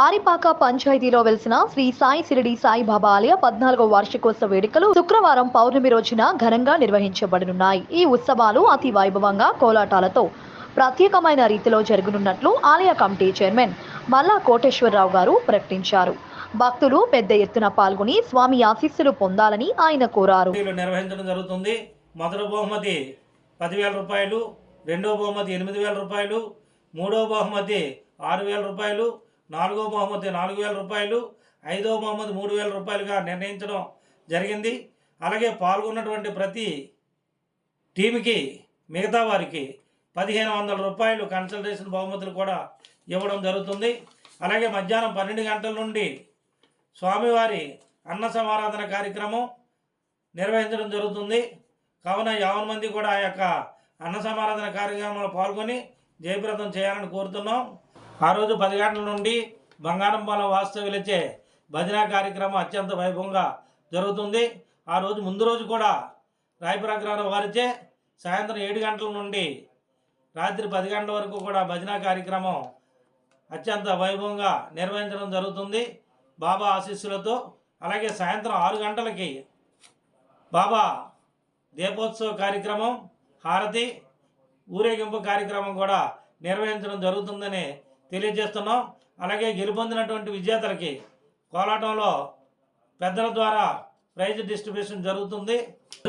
ఆరిపాక పంచాయతీలో వెలిసిన శ్రీ సాయి సిరిడి సాయిబాబా ఆలయ పద్నాలుగో వార్షికోత్సవ వేడుకలు శుక్రవారం పౌర్ణమి రోజున ఘనంగా నిర్వహించబడనున్నాయి. ఈ ఉత్సవాలు అతి వైభవంగా కోలాటాలతో ప్రత్యేకమైన రీతిలో జరగనున్నట్లు ఆలయ కమిటీ చైర్మన్ మల్లా కోటేశ్వరరావు గారు ప్రకటించారు. భక్తులు పెద్ద ఎత్తున పాల్గొని స్వామి ఆశీస్సులు పొందాలని ఆయన కోరారు. నిర్వహించడం జరుగుతుంది. మొదటి బహుమతి పదివేల రూపాయలు రెండో బహుమతి ఎనిమిది వేల రూపాయలు మూడో బహుమతి ఆరు వేల రూపాయలు నాలుగో బహుమతి నాలుగు వేల రూపాయలు ఐదో బహుమతి మూడు వేల రూపాయలుగా నిర్ణయించడం జరిగింది. అలాగే పాల్గొన్నటువంటి ప్రతి టీంకి మిగతా వారికి పదిహేను వందల రూపాయలు కన్సల్టేషన్ బహుమతులు కూడా ఇవ్వడం జరుగుతుంది. అలాగే మధ్యాహ్నం పన్నెండు గంటల నుండి స్వామివారి అన్న సమారాధన కార్యక్రమం నిర్వహించడం జరుగుతుంది. కావున యావన్ మంది కూడా ఆ యొక్క అన్న సమారాధన కార్యక్రమంలో పాల్గొని జయప్రదం చేయాలని కోరుతున్నాం. ఆ రోజు పది గంటల నుండి బంగారం వాస్తు వాస్తవ్యులచే భజన కార్యక్రమం అత్యంత వైభవంగా జరుగుతుంది. ఆ రోజు ముందు రోజు కూడా రాయప్రగ్రహం వారిచే సాయంత్రం ఏడు గంటల నుండి రాత్రి పది గంటల వరకు కూడా భజన కార్యక్రమం అత్యంత వైభవంగా నిర్వహించడం జరుగుతుంది. బాబా ఆశీస్సులతో అలాగే సాయంత్రం ఆరు గంటలకి బాబా దీపోత్సవ కార్యక్రమం హారతి ఊరేగింపు కార్యక్రమం కూడా నిర్వహించడం జరుగుతుందని తెలియజేస్తున్నాం. అలాగే గెలుపొందినటువంటి విజేతలకి కోలాటంలో పెద్దల ద్వారా ప్రైజ్ డిస్ట్రిబ్యూషన్ జరుగుతుంది.